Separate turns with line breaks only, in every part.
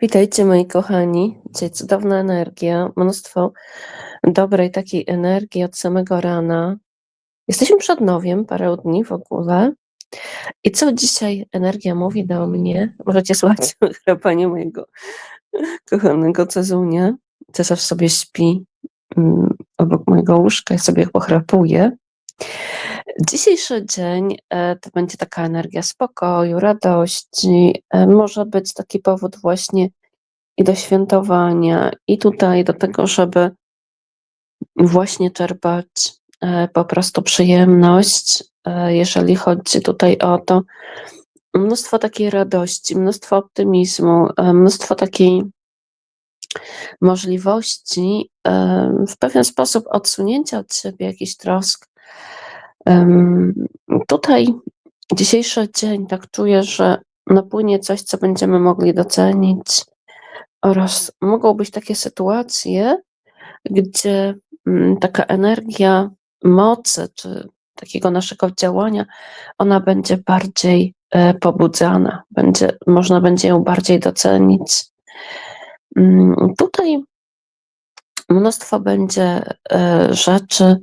Witajcie moi kochani. Dzisiaj cudowna energia, mnóstwo dobrej takiej energii od samego rana. Jesteśmy przed nowiem, parę dni w ogóle. I co dzisiaj energia mówi do mnie? Możecie słuchać chrapanie mojego kochanego Cezunia. Cesarz sobie śpi mm, obok mojego łóżka i sobie pochrapuje. Dzisiejszy dzień e, to będzie taka energia spokoju, radości. E, może być taki powód właśnie i do świętowania, i tutaj do tego, żeby właśnie czerpać e, po prostu przyjemność, jeżeli chodzi tutaj o to. Mnóstwo takiej radości, mnóstwo optymizmu, mnóstwo takiej możliwości w pewien sposób odsunięcia od siebie jakichś trosk, Tutaj dzisiejszy dzień tak czuję, że napłynie coś, co będziemy mogli docenić, oraz mogą być takie sytuacje, gdzie mm, taka energia mocy, czy takiego naszego działania, ona będzie bardziej e, pobudzana, będzie, można będzie ją bardziej docenić. Mm, tutaj mnóstwo będzie e, rzeczy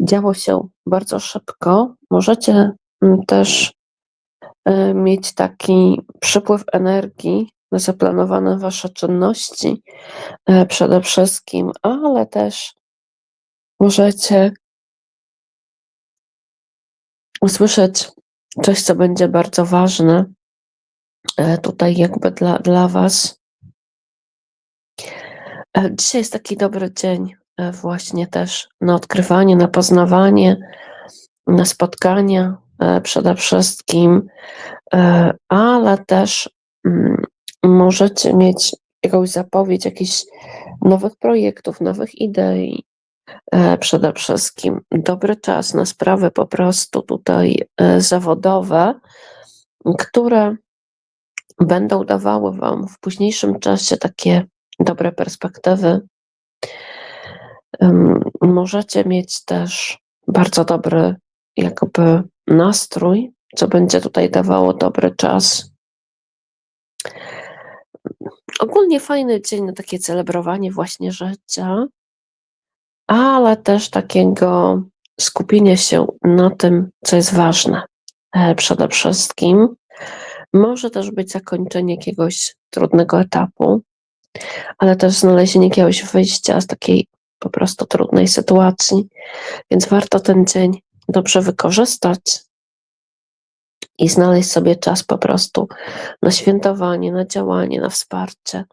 działo się bardzo szybko. Możecie mm, też e, mieć taki przypływ energii na zaplanowane wasze czynności e, przede wszystkim, ale też możecie usłyszeć coś, co będzie bardzo ważne tutaj jakby dla, dla was dzisiaj jest taki dobry dzień e, właśnie też na odkrywanie, na poznawanie, na spotkania e, przede wszystkim, ale też mm, możecie mieć jakąś zapowiedź jakichś nowych projektów, nowych idei. Przede wszystkim dobry czas na sprawy po prostu tutaj zawodowe, które będą dawały Wam w późniejszym czasie takie dobre perspektywy. Możecie mieć też bardzo dobry jakby nastrój, co będzie tutaj dawało dobry czas. Ogólnie fajny dzień na takie celebrowanie właśnie życia, ale też takiego skupienia się na tym, co jest ważne e, przede wszystkim. Może też być zakończenie jakiegoś trudnego etapu, ale też znalezienie jakiegoś wyjścia z takiej po prostu trudnej sytuacji. Więc warto ten dzień dobrze wykorzystać i znaleźć sobie czas po prostu na świętowanie, na działanie, na wsparcie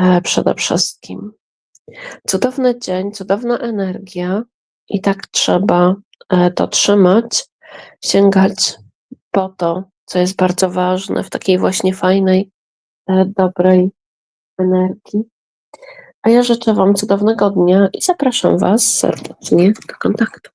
e, przede wszystkim. Cudowny dzień, cudowna energia i tak trzeba e, to trzymać, sięgać po to, co jest bardzo ważne w takiej właśnie fajnej, e, dobrej energii. A ja życzę Wam cudownego dnia i zapraszam Was serdecznie do kontaktu.